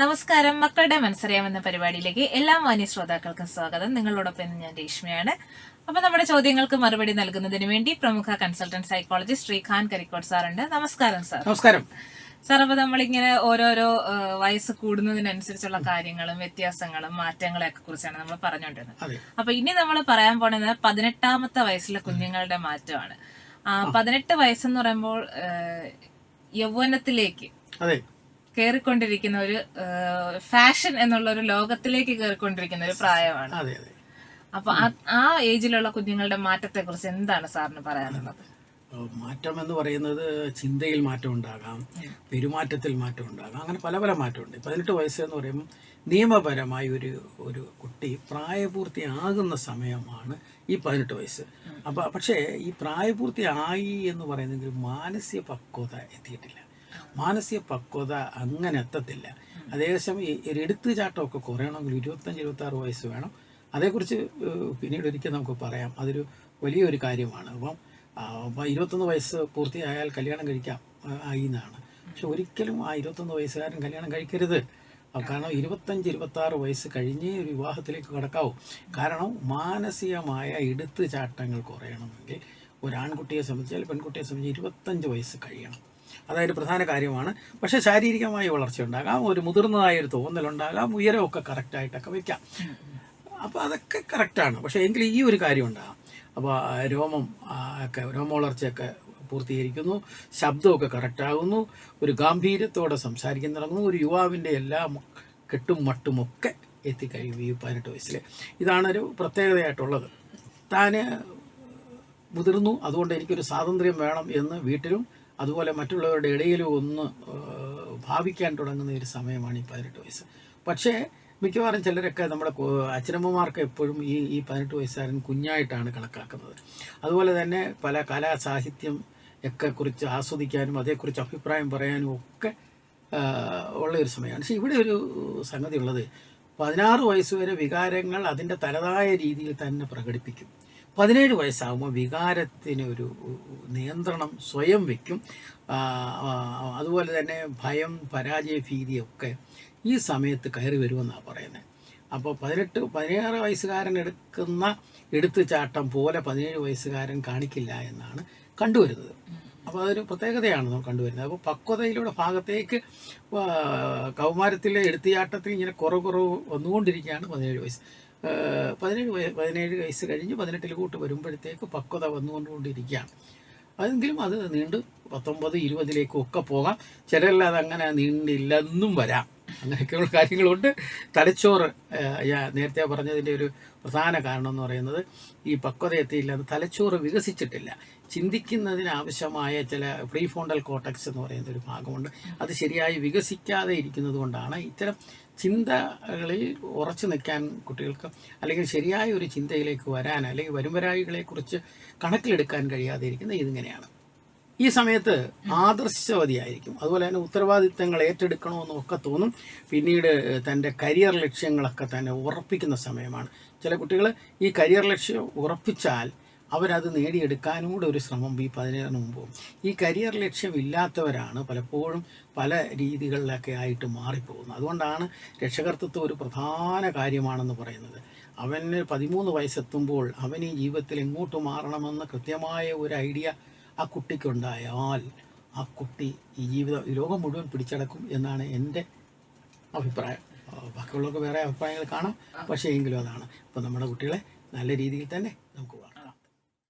നമസ്കാരം. മക്കളുടെ മനസ്സറിയാം എന്ന പരിപാടിയിലേക്ക് എല്ലാ മാന്യ ശ്രോതാക്കൾക്കും സ്വാഗതം. നിങ്ങളോടൊപ്പം ഇന്ന് ഞാൻ രേഷ്മയാണ്. അപ്പൊ നമ്മുടെ ചോദ്യങ്ങൾക്ക് മറുപടി നൽകുന്നതിന് വേണ്ടി പ്രമുഖ കൺസൾട്ടന്റ് സൈക്കോളജിസ്റ്റ് ശ്രീഖാൻ കരിക്കോട് സാറുണ്ട്. നമസ്കാരം സാർ. നമസ്കാരം. സാർ അപ്പൊ നമ്മളിങ്ങനെ ഓരോരോ വയസ്സ് കൂടുന്നതിനനുസരിച്ചുള്ള കാര്യങ്ങളും വ്യത്യാസങ്ങളും മാറ്റങ്ങളെയൊക്കെ കുറിച്ചാണ് നമ്മൾ പറഞ്ഞുകൊണ്ടിരുന്നത്. അപ്പൊ ഇനി നമ്മൾ പറയാൻ പോണത് പതിനെട്ടാമത്തെ വയസ്സിലെ കുഞ്ഞുങ്ങളുടെ മാറ്റമാണ്. ആ, പതിനെട്ട് വയസ്സെന്ന് പറയുമ്പോൾ യൗവനത്തിലേക്ക് കയറിക്കൊണ്ടിരിക്കുന്ന ഒരു ഫാഷൻ എന്നുള്ള ഒരു ലോകത്തിലേക്ക് കയറിക്കൊണ്ടിരിക്കുന്ന ഒരു പ്രായമാണ്. അപ്പൊ ആ- ആ ഏജിലുള്ള കുഞ്ഞുങ്ങളുടെ മാറ്റത്തെ കുറിച്ച് എന്താണ് സാറിന് പറയാനുള്ളത്? മാറ്റം എന്ന് പറയുന്നത് ചിന്തയിൽ മാറ്റം ഉണ്ടാകാം പെരുമാറ്റത്തിൽ മാറ്റം ഉണ്ടാകാം അങ്ങനെ പല പല മാറ്റമുണ്ട്. പതിനെട്ട് വയസ്സ് എന്ന് പറയുമ്പോൾ നിയമപരമായി ഒരു ഒരു കുട്ടി പ്രായപൂർത്തിയാകുന്ന സമയമാണ് ഈ പതിനെട്ട് വയസ്സ്. അപ്പോൾ പക്ഷേ ഈ പ്രായപൂർത്തിയായി എന്ന് പറയുന്നെങ്കിൽ മാനസിക പക്വത എത്തിയിട്ടില്ല. മാനസിക പക്വത അങ്ങനെ എത്തത്തില്ല. അതേസമയം ഈ ഒരു എടുത്തുചാട്ടമൊക്കെ കുറയണമെങ്കിൽ ഇരുപത്തഞ്ച് ഇരുപത്തി ആറ് വയസ്സ് വേണം. അതേക്കുറിച്ച് പിന്നീട് ഒരിക്കൽ നമുക്ക് പറയാം. അതൊരു വലിയൊരു കാര്യമാണ്. അപ്പം ഇരുപത്തൊന്ന് വയസ്സ് പൂർത്തിയായാൽ കല്യാണം കഴിക്കാം ആയി എന്നാണ്. പക്ഷെ ഒരിക്കലും ആ ഇരുപത്തൊന്ന് വയസ്സുകാരൻ കല്യാണം കഴിക്കരുത്. കാരണം ഇരുപത്തഞ്ച് ഇരുപത്തി ആറ് വയസ്സ് കഴിഞ്ഞേ ഒരു വിവാഹത്തിലേക്ക് കടക്കാവൂ. കാരണം മാനസികമായ എടുത്തുചാട്ടങ്ങൾ കുറയണമെങ്കിൽ ഒരു ആൺകുട്ടിയെ സംബന്ധിച്ചാൽ പെൺകുട്ടിയെ സംബന്ധിച്ച് ഇരുപത്തഞ്ച് വയസ്സ് കഴിയണം. അതായത് പ്രധാന കാര്യമാണ്. പക്ഷേ ശാരീരികമായ വളർച്ച ഉണ്ടാകാം ഒരു മുതിർന്നതായ ഒരു തോന്നലുണ്ടാകാം ഉയരമൊക്കെ കറക്റ്റായിട്ടൊക്കെ വയ്ക്കാം. അപ്പോൾ അതൊക്കെ കറക്റ്റാണ്. പക്ഷേ എങ്കിൽ ഈ ഒരു കാര്യം ഉണ്ടാകാം അപ്പോൾ രോമം ഒക്കെ രോമ വളർച്ചയൊക്കെ പൂർത്തീകരിക്കുന്നു ശബ്ദമൊക്കെ കറക്റ്റാകുന്നു ഒരു ഗാംഭീര്യത്തോടെ സംസാരിക്കാൻ തുടങ്ങുന്നു ഒരു യുവാവിന്റെ എല്ലാ കെട്ടും മട്ടുമൊക്കെ എത്തിക്കഴിയും ഈ പതിനെട്ട് വയസ്സിൽ ഇതാണൊരു പ്രത്യേകതയായിട്ടുള്ളത്. താൻ മുതിർന്നു അതുകൊണ്ട് എനിക്കൊരു സ്വാതന്ത്ര്യം വേണം എന്ന് വീട്ടിലും അതുപോലെ മറ്റുള്ളവരുടെ ഇടയിൽ ഒന്ന് ഭാവിക്കാൻ തുടങ്ങുന്ന ഒരു സമയമാണ് ഈ പതിനെട്ട് വയസ്സ്. പക്ഷേ മിക്കവാറും ചിലരൊക്കെ നമ്മുടെ അച്ഛനമ്മമാർക്ക് എപ്പോഴും ഈ ഈ പതിനെട്ട് വയസ്സുകാരൻ കുഞ്ഞായിട്ടാണ് കണക്കാക്കുന്നത്. അതുപോലെ തന്നെ പല കലാ സാഹിത്യം ഒക്കെ കുറിച്ച് ആസ്വദിക്കാനും അതേക്കുറിച്ച് അഭിപ്രായം പറയാനും ഒക്കെ ഉള്ളൊരു സമയമാണ്. പക്ഷേ ഇവിടെ ഒരു സംഗതി ഉള്ളത്. പതിനാറ് വയസ്സ് വരെ വികാരങ്ങൾ അതിന്റെ തനതായ രീതിയിൽ തന്നെ പ്രകടിപ്പിക്കും. പതിനേഴ് വയസ്സാകുമ്പോൾ വികാരത്തിന് ഒരു നിയന്ത്രണം സ്വയം വയ്ക്കും അതുപോലെ തന്നെ ഭയം പരാജയ ഭീതിയൊക്കെ ഈ സമയത്ത് കയറി വരുമെന്നാണ് പറയുന്നത് അപ്പോൾ പതിനെട്ട് പതിനേഴ് വയസ്സുകാരൻ എടുക്കുന്ന എടുത്തുചാട്ടം പോലെ പതിനേഴ് വയസ്സുകാരൻ കാണിക്കില്ല എന്നാണ് കണ്ടുവരുന്നത്. അപ്പോൾ അതൊരു പ്രത്യേകതയാണ് നമ്മൾ കണ്ടുവരുന്നത്. അപ്പോൾ പക്വതയിലൂടെ ഭാഗത്തേക്ക് കൗമാരത്തിലെ എടുത്തുചാട്ടത്തിൽ ഇങ്ങനെ കുറവ് കുറവ് വന്നുകൊണ്ടിരിക്കുകയാണ് പതിനേഴ് വയസ്സ്. പതിനേഴ് പതിനേഴ് വയസ്സ് കഴിഞ്ഞ് പതിനെട്ടിൽ കൂട്ട് വരുമ്പോഴത്തേക്ക് പക്വത വന്നുകൊണ്ടുകൊണ്ടിരിക്കുകയാണ്. അതെങ്കിലും അത് നീണ്ട് പത്തൊമ്പത് ഇരുപതിലേക്കും ഒക്കെ പോകാം. ചിലരിൽ അത് അങ്ങനെ നീണ്ടില്ലെന്നും വരാം. അങ്ങനെയൊക്കെയുള്ള കാര്യങ്ങളുണ്ട്. തലച്ചോറ് നേരത്തെ പറഞ്ഞതിന്റെ ഒരു പ്രധാന കാരണം എന്ന് പറയുന്നത് ഈ പക്വത എത്തിയില്ല അത് തലച്ചോറ് വികസിച്ചിട്ടില്ല. ചിന്തിക്കുന്നതിനാവശ്യമായ ചില പ്രീ ഫോണ്ടൽ കോട്ടക്സ് എന്ന് പറയുന്ന ഒരു ഭാഗമുണ്ട്. അത് ശരിയായി വികസിക്കാതെ ഇരിക്കുന്നത് കൊണ്ടാണ് ഇത്തരം ചിന്തകളിൽ ഉറച്ചു നിൽക്കാൻ കുട്ടികൾക്ക് അല്ലെങ്കിൽ ശരിയായ ഒരു ചിന്തയിലേക്ക് വരാൻ അല്ലെങ്കിൽ വരുംവരായികളെക്കുറിച്ച് കണക്കിലെടുക്കാൻ കഴിയാതെ ഇരിക്കുന്നത് ഇതിങ്ങനെയാണ്. ഈ സമയത്ത് ആദർശവതിയായിരിക്കും. അതുപോലെ തന്നെ ഉത്തരവാദിത്തങ്ങൾ ഏറ്റെടുക്കണമെന്നും ഒക്കെ തോന്നും. പിന്നീട് തന്റെ കരിയർ ലക്ഷ്യങ്ങളൊക്കെ തന്നെ ഉറപ്പിക്കുന്ന സമയമാണ്. ചില കുട്ടികൾ ഈ കരിയർ ലക്ഷ്യം ഉറപ്പിച്ചാൽ അവരത് നേടിയെടുക്കാനും കൂടെ ഒരു ശ്രമം ഈ പതിനേഴിന് മുമ്പ്. ഈ കരിയർ ലക്ഷ്യമില്ലാത്തവരാണ് പലപ്പോഴും പല രീതികളിലൊക്കെ ആയിട്ട് മാറിപ്പോകുന്നത്. അതുകൊണ്ടാണ് രക്ഷകർത്തൃത്വം ഒരു പ്രധാന കാര്യമാണെന്ന് പറയുന്നത്. അവന് പതിമൂന്ന് വയസ്സെത്തുമ്പോൾ അവൻ ഈ ജീവിതത്തിൽ എങ്ങോട്ട് മാറണമെന്ന് കൃത്യമായ ഒരു ഐഡിയ ആ കുട്ടിക്കുണ്ടായാൽ ആ കുട്ടി ഈ ജീവിതം ഈ ലോകം മുഴുവൻ പിടിച്ചടക്കും എന്നാണ് എന്റെ അഭിപ്രായം. ബാക്കിയുള്ളവർക്ക് വേറെ അഭിപ്രായങ്ങൾ കാണാം. പക്ഷേ എങ്കിലും അതാണ്. അപ്പോൾ നമ്മുടെ കുട്ടികളെ നല്ല രീതിയിൽ തന്നെ നമുക്ക് വളർത്താം